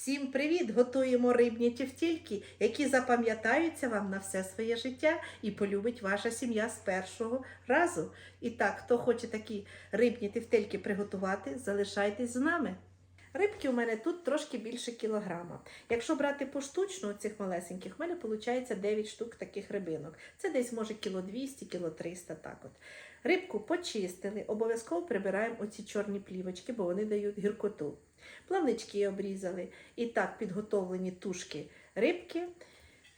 Всім привіт! Готуємо рибні тівтільки, які запам'ятаються вам на все своє життя і полюбить ваша сім'я з першого разу. І так, хто хоче такі рибні тівтельки приготувати, залишайтесь з нами. Рибки у мене тут трошки більше кілограма. Якщо брати поштучно цих малесеньких, в мене виходить 9 штук таких рибинок. Це десь може кіло 200, кіло 300, так от. Рибку почистили, обов'язково прибираємо оці чорні плівочки, бо вони дають гіркоту. Плавнички обрізали. І так підготовлені тушки рибки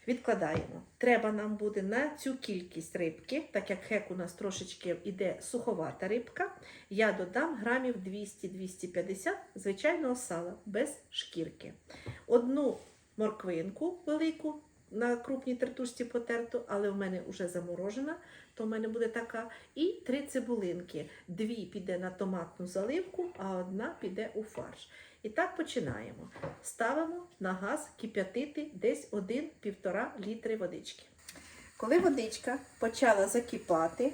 відкладаємо. Треба нам буде на цю кількість рибки, так як хек у нас трошечки іде суховата рибка, я додам грамів 200-250 звичайного сала без шкірки. Одну морквинку велику на крупній тертушці потерту, але в мене вже заморожена, то в мене буде така. І три цибулинки. Дві піде на томатну заливку, а одна піде у фарш. І так починаємо. Ставимо на газ кип'ятити десь 1-1,5 літри водички. Коли водичка почала закипати,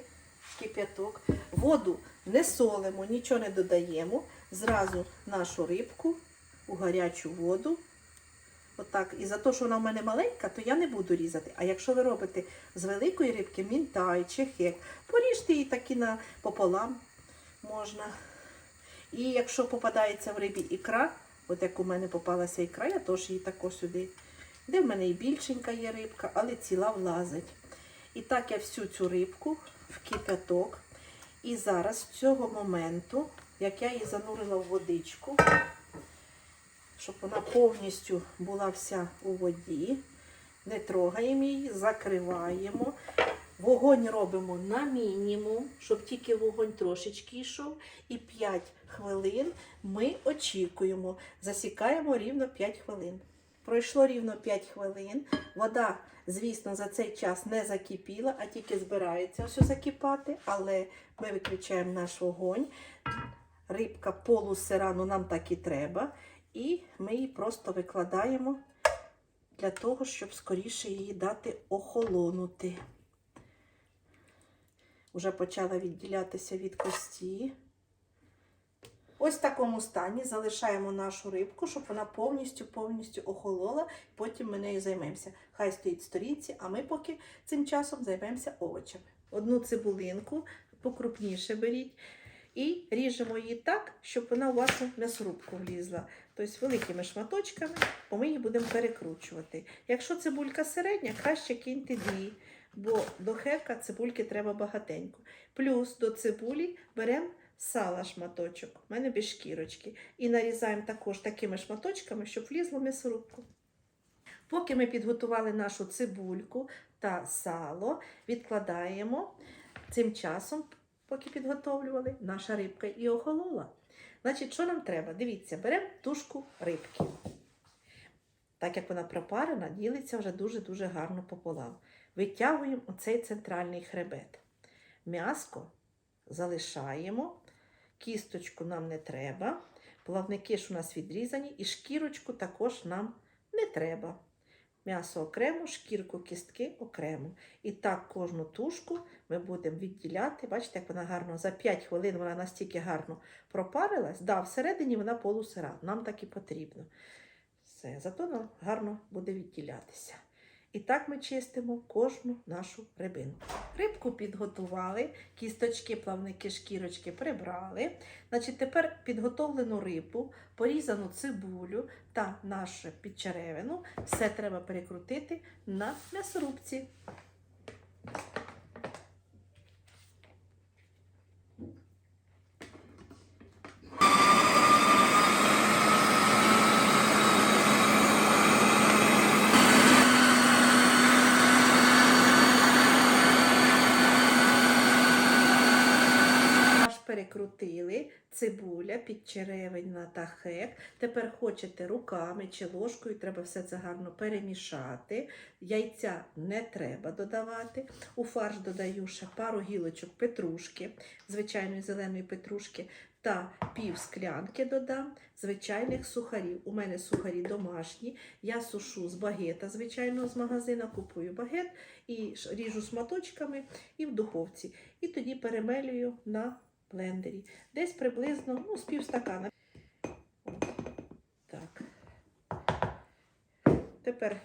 кип'яток, воду не солимо, нічого не додаємо, зразу нашу рибку у гарячу воду. Отак. І за те, що вона в мене маленька, то я не буду різати. А якщо ви робите з великої рибки мінтай чи хек, поріжте її такі на пополам можна. І якщо попадається в рибі ікра, от як у мене попалася ікра, я теж її також сюди. Де в мене і більшенька є рибка, але ціла влазить. І так я всю цю рибку в кипяток. І зараз з цього моменту, як я її занурила в водичку, щоб вона повністю була вся у воді, не трогаємо її, закриваємо. Вогонь робимо на мінімум, щоб тільки вогонь трошечки йшов. І 5 хвилин ми очікуємо. Засікаємо рівно 5 хвилин. Пройшло рівно 5 хвилин. Вода, звісно, за цей час не закипіла, а тільки збирається все закипати. Але ми виключаємо наш вогонь. Рибка полусира, ну нам так і треба. І ми її просто викладаємо для того, щоб скоріше її дати охолонути. Вже почала відділятися від кості. Ось в такому стані залишаємо нашу рибку, щоб вона повністю повністю охолола. Потім ми нею займемося. Хай стоїть в сторінці, а ми поки цим часом займемося овочами. Одну цибулинку покрупніше беріть. І ріжемо її так, щоб вона у вас у м'ясорубку влізла. Тобто великими шматочками, бо ми її будемо перекручувати. Якщо цибулька середня, краще киньте дві, бо до хека цибульки треба багатенько. Плюс до цибулі беремо сала шматочок, у мене без шкірочки. І нарізаємо також такими шматочками, щоб влізло м'ясорубку. Поки ми підготували нашу цибульку та сало, відкладаємо цим часом поки підготовлювали, наша рибка і охолола. Значить, що нам треба? Дивіться, беремо тушку рибки. Так як вона пропарена, ділиться вже дуже-дуже гарно пополам. Витягуємо оцей центральний хребет. М'яско залишаємо, кісточку нам не треба, плавники ж у нас відрізані, і шкірочку також нам не треба. М'ясо окремо, шкірку кістки окремо. І так кожну тушку ми будемо відділяти. Бачите, як вона гарно за 5 хвилин вона настільки гарно пропарилась. Да, всередині вона полусира. Нам так і потрібно. Все, зато вона гарно буде відділятися. І так ми чистимо кожну нашу рибину. Рибку підготували, кісточки, плавники, шкірочки прибрали. Значить, тепер підготовлену рибу, порізану цибулю та нашу підчеревину все треба перекрутити на м'ясорубці. Перекрутили цибуля, підчеревина та хек. Тепер хочете руками чи ложкою, треба все це гарно перемішати. Яйця не треба додавати. У фарш додаю ще пару гілочок петрушки, звичайної зеленої петрушки, та пів склянки додам звичайних сухарів. У мене сухарі домашні. Я сушу з багета, звичайного з магазина, купую багет і ріжу шматочками і в духовці. І тоді перемелюю на блендері. Десь приблизно ну, з півстакана. Так. Тепер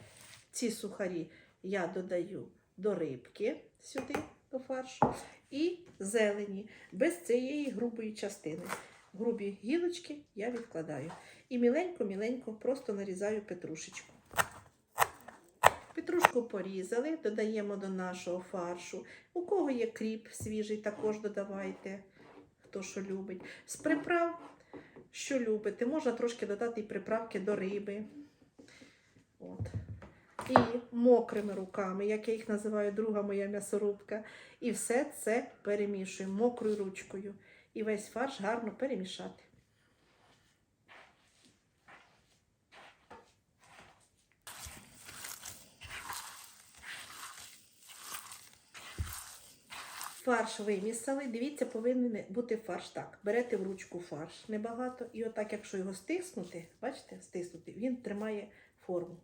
ці сухарі я додаю до рибки сюди, до фаршу, і зелені, без цієї грубої частини. Грубі гілочки я відкладаю. І міленько-міленько просто нарізаю петрушечку. Петрушку порізали, додаємо до нашого фаршу. У кого є кріп свіжий, також додавайте, хто що любить. З приправ, що любите, можна трошки додати і приправки до риби. От. І мокрими руками, як я їх називаю, друга моя м'ясорубка. І все це перемішуємо мокрою ручкою. І весь фарш гарно перемішати. Фарш вимісали. Дивіться, повинен бути фарш так. Берете в ручку фарш небагато, і отак, якщо його стиснути, бачите, стиснути, він тримає форму.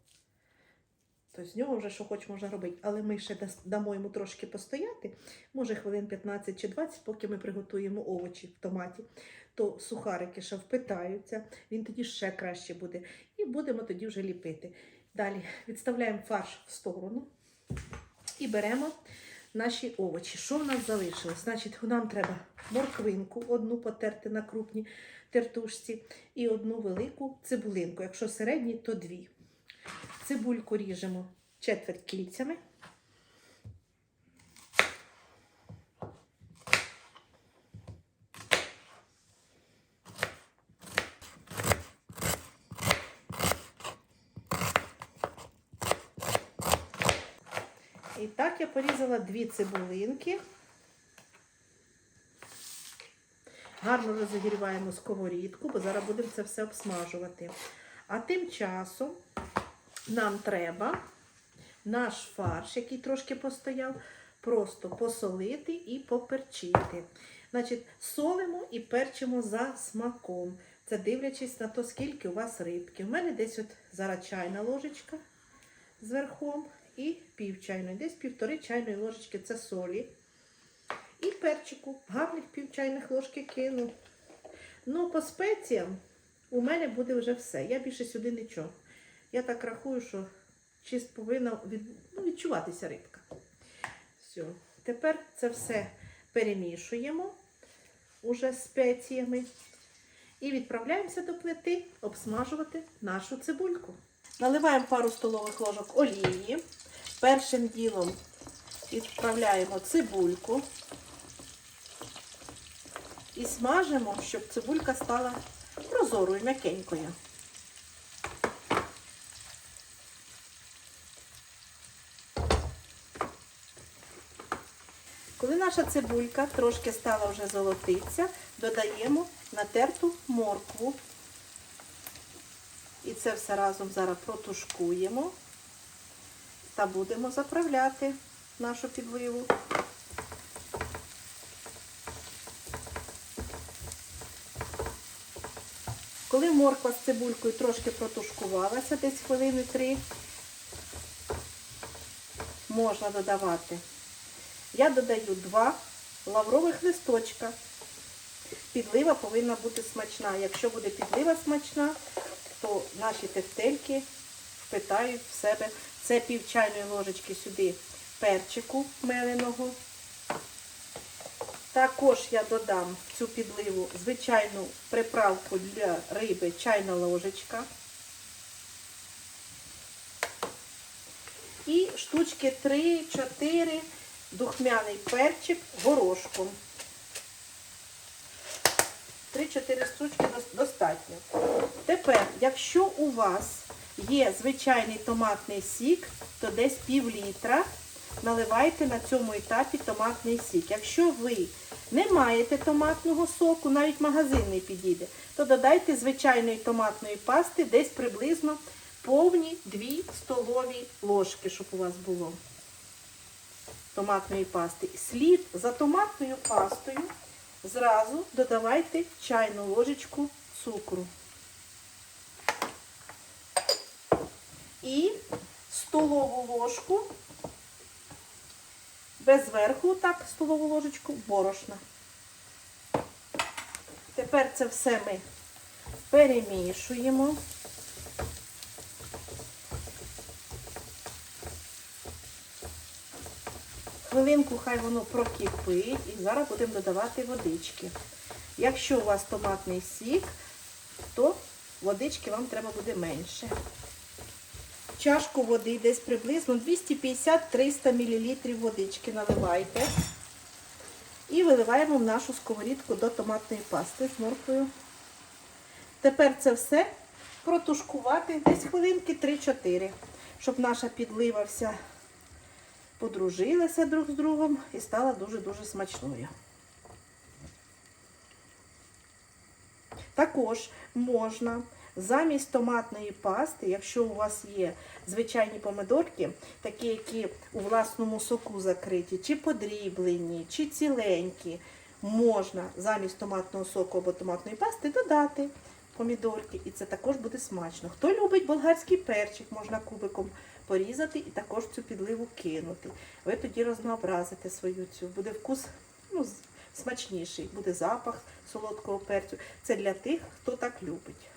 Тобто з нього вже що хоч можна робити. Але ми ще дамо йому трошки постояти, може хвилин 15 чи 20, поки ми приготуємо овочі в томаті, то сухарики ще впитаються, він тоді ще краще буде. І будемо тоді вже ліпити. Далі відставляємо фарш в сторону і беремо наші овочі. Що в нас залишилось? Значить, нам треба морквинку одну потерти на крупній тертушці і одну велику цибулинку. Якщо середні, то дві. Цибульку ріжемо четверть кільцями. І так я порізала дві цибулинки. Гарно розігріваємо сковорідку, бо зараз будемо це все обсмажувати. А тим часом нам треба наш фарш, який трошки постояв, просто посолити і поперчити. Значить, солимо і перчимо за смаком. Це дивлячись на то, скільки у вас рибки. У мене десь от зараз чайна ложечка з верхом і пів чайної, десь півтори чайної ложечки це солі. І перчику, гарних пів чайних ложки кину. Ну, по спеціям у мене буде вже все. Я більше сюди нічого. Я так рахую, що чист повинна від... ну, відчуватися рибка. Все. Тепер це все перемішуємо уже спеціями. І відправляємося до плити обсмажувати нашу цибульку. Наливаємо пару столових ложок олії. Першим ділом відправляємо цибульку і смажимо, щоб цибулька стала прозорою, м'якенькою. Коли наша цибулька трошки стала вже золотиться, додаємо натерту моркву. Це все разом зараз протушкуємо та будемо заправляти нашу підливу. Коли морква з цибулькою трошки протушкувалася, десь хвилини три, можна додавати. Я додаю два лаврових листочка. Підлива повинна бути смачна. Якщо буде підлива смачна, то наші тефтельки впитають в себе. Це пів чайної ложечки сюди перчику меленого. Також я додам цю підливу звичайну приправку для риби чайна ложечка. І штучки 3-4 духмяний перчик горошком. 3-4 штучки достатньо. Тепер, якщо у вас є звичайний томатний сік, то десь пів літра наливайте на цьому етапі томатний сік. Якщо ви не маєте томатного соку, навіть магазинний підійде, то додайте звичайної томатної пасти десь приблизно повні 2 столові ложки, щоб у вас було томатної пасти. Слід за томатною пастою зразу додавайте чайну ложечку цукру. І столову ложку, без верху, так, столову ложечку борошна. Тепер це все ми перемішуємо. Хвилинку хай воно прокипить і зараз будемо додавати водички. Якщо у вас томатний сік, то водички вам треба буде менше. Чашку води десь приблизно 250-300 мл водички наливайте. І виливаємо в нашу сковорідку до томатної пасти з морквою. Тепер це все протушкувати десь хвилинки 3-4, щоб наша підлива вся подружилася друг з другом і стала дуже-дуже смачною. Також можна замість томатної пасти, якщо у вас є звичайні помидорки, такі, які у власному соку закриті, чи подріблені, чи ціленькі, можна замість томатного соку або томатної пасти додати помідорки, і це також буде смачно. Хто любить болгарський перчик, можна кубиком порізати і також цю підливу кинути. Ви тоді рознообразите свою цю. Буде вкус ну, смачніший, буде запах солодкого перцю. Це для тих, хто так любить.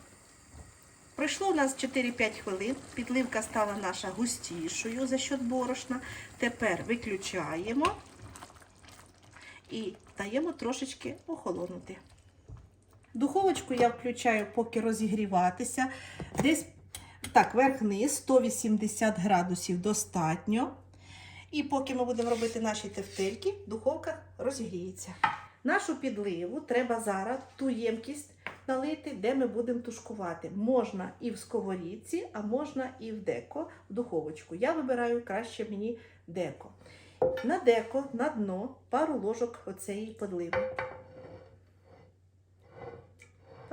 Пройшло у нас 4-5 хвилин, підливка стала наша густішою за счет борошна. Тепер виключаємо і даємо трошечки охолонути. Духовочку я включаю, поки розігріватися. Десь так, верх-низ 180 градусів достатньо. І поки ми будемо робити наші тефтельки, духовка розігріється. Нашу підливу треба зараз ту ємкість налити, де ми будемо тушкувати. Можна і в сковорідці, а можна і в деко, в духовочку. Я вибираю краще мені деко. На деко, на дно, пару ложок оцеї подливи.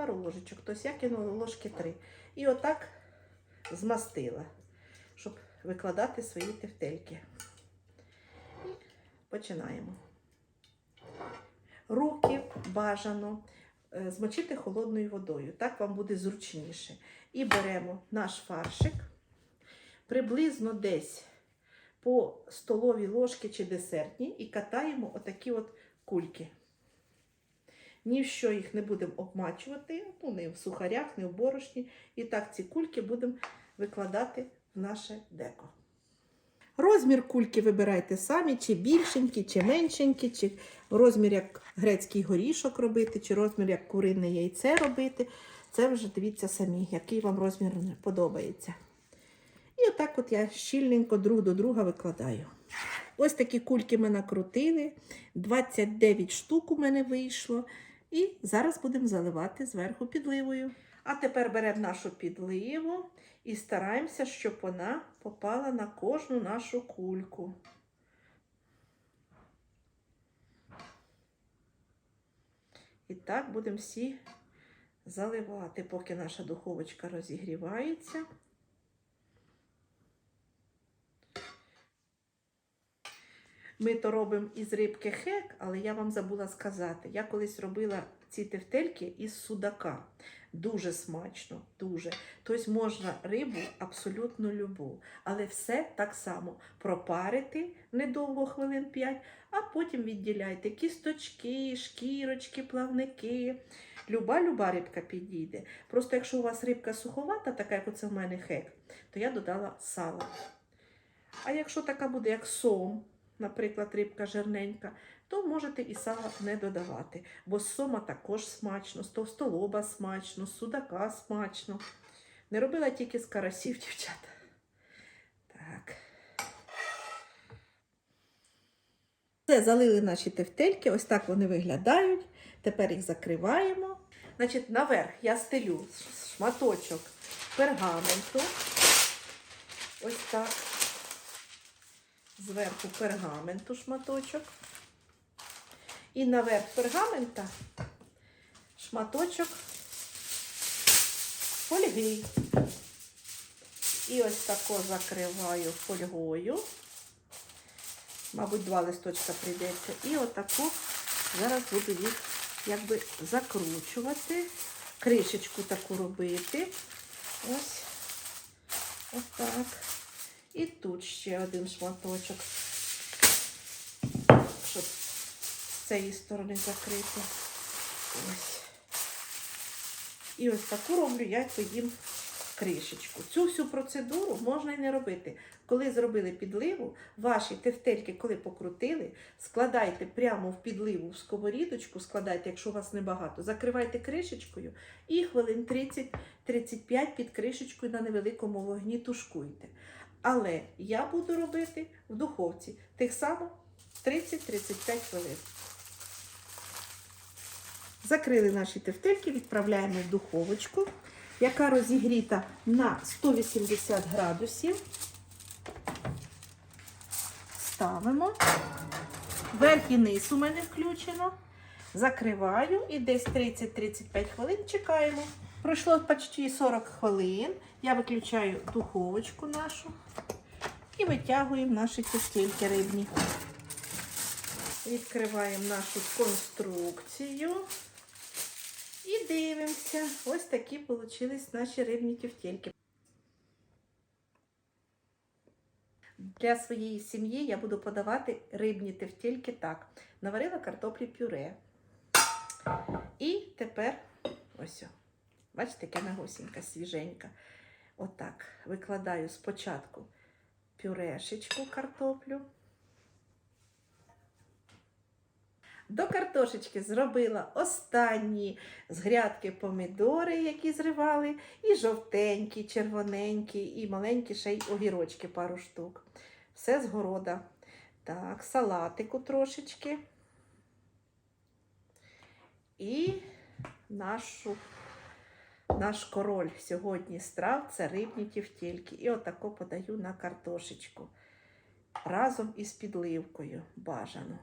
Пару ложечок, тобто я кинула ложки три. І отак змастила, щоб викладати свої тефтельки. Починаємо. Руки бажано е, змочити холодною водою. Так вам буде зручніше. І беремо наш фаршик приблизно десь по столовій ложки чи десертні і катаємо отакі от кульки. Ні в що їх не будемо обмачувати, ну, не в сухарях, не в борошні. І так ці кульки будемо викладати в наше деко. Розмір кульки вибирайте самі, чи більшенькі, чи меншенькі, чи розмір як грецький горішок робити, чи розмір як курине яйце робити. Це вже дивіться самі, який вам розмір подобається. І отак от я щільненько друг до друга викладаю. Ось такі кульки ми накрутили. 29 штук у мене вийшло. І зараз будемо заливати зверху підливою. А тепер беремо нашу підливу і стараємося, щоб вона попала на кожну нашу кульку. І так будемо всі заливати, поки наша духовочка розігрівається. Ми то робимо із рибки хек, але я вам забула сказати. Я колись робила ці тефтельки із судака. Дуже смачно, дуже. Тобто можна рибу абсолютно любу, але все так само пропарити недовго, хвилин 5, а потім відділяйте кісточки, шкірочки, плавники. Люба-люба рибка підійде. Просто якщо у вас рибка суховата, така як оце в мене хек, то я додала сало. А якщо така буде, як сом, наприклад, рибка жирненька, то можете і сала не додавати. Бо сома також смачно, з смачно, судака смачно. Не робила тільки з карасів, дівчата. Так. Все, залили наші тефтельки, ось так вони виглядають. Тепер їх закриваємо. Значить, наверх я стелю шматочок пергаменту. Ось так зверху пергаменту шматочок. І наверх пергамента шматочок фольги. І ось тако закриваю фольгою. Мабуть, два листочка прийдеться. І отаку зараз буду їх якби закручувати, кришечку таку робити. Ось. Ось так. І тут ще один шматочок, щоб з цієї сторони закрити. Ось. І ось таку роблю, я їм кришечку. Цю всю процедуру можна і не робити. Коли зробили підливу, ваші тефтельки, коли покрутили, складайте прямо в підливу в сковорідочку, складайте, якщо у вас небагато, закривайте кришечкою і хвилин 30-35 під кришечкою на невеликому вогні тушкуйте. Але я буду робити в духовці тих само 30-35 хвилин. Закрили наші тефтельки, відправляємо в духовочку, яка розігріта на 180 градусів. Ставимо. Верх і низ у мене включено. Закриваю і десь 30-35 хвилин чекаємо. Пройшло почти 40 хвилин. Я виключаю духовочку нашу і витягуємо наші тефтельки рибні. Відкриваємо нашу конструкцію. І дивимося. Ось такі вийшли наші рибні тефтельки. Для своєї сім'ї я буду подавати рибні тефтельки так. Наварила картоплі пюре. І тепер ось. Бачите, яка нагосінька, свіженька. Отак. Викладаю спочатку пюрешечку картоплю. До картошечки зробила останні з грядки помідори, які зривали, і жовтенькі, червоненькі, і маленькі ще й огірочки пару штук. Все з города. Так, салатику трошечки. І нашу, наш король сьогодні страв це рибні тівтільки. І отако подаю на картошечку. Разом із підливкою бажано.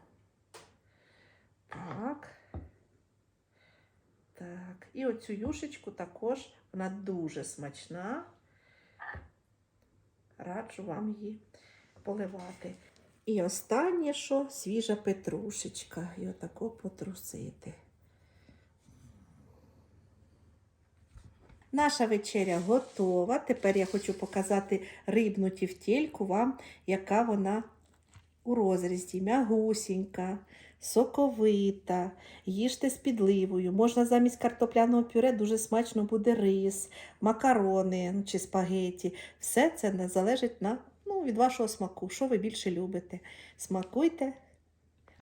Так. Так. І оцю юшечку також, вона дуже смачна. Раджу вам її поливати. І останнє, що свіжа петрушечка. І отако потрусити. Наша вечеря готова. Тепер я хочу показати рибну тівтєльку вам, яка вона у розрізі. Мягусінька, соковита, їжте з підливою. Можна замість картопляного пюре дуже смачно буде рис, макарони чи спагеті. Все це залежить на, ну, від вашого смаку, що ви більше любите. Смакуйте,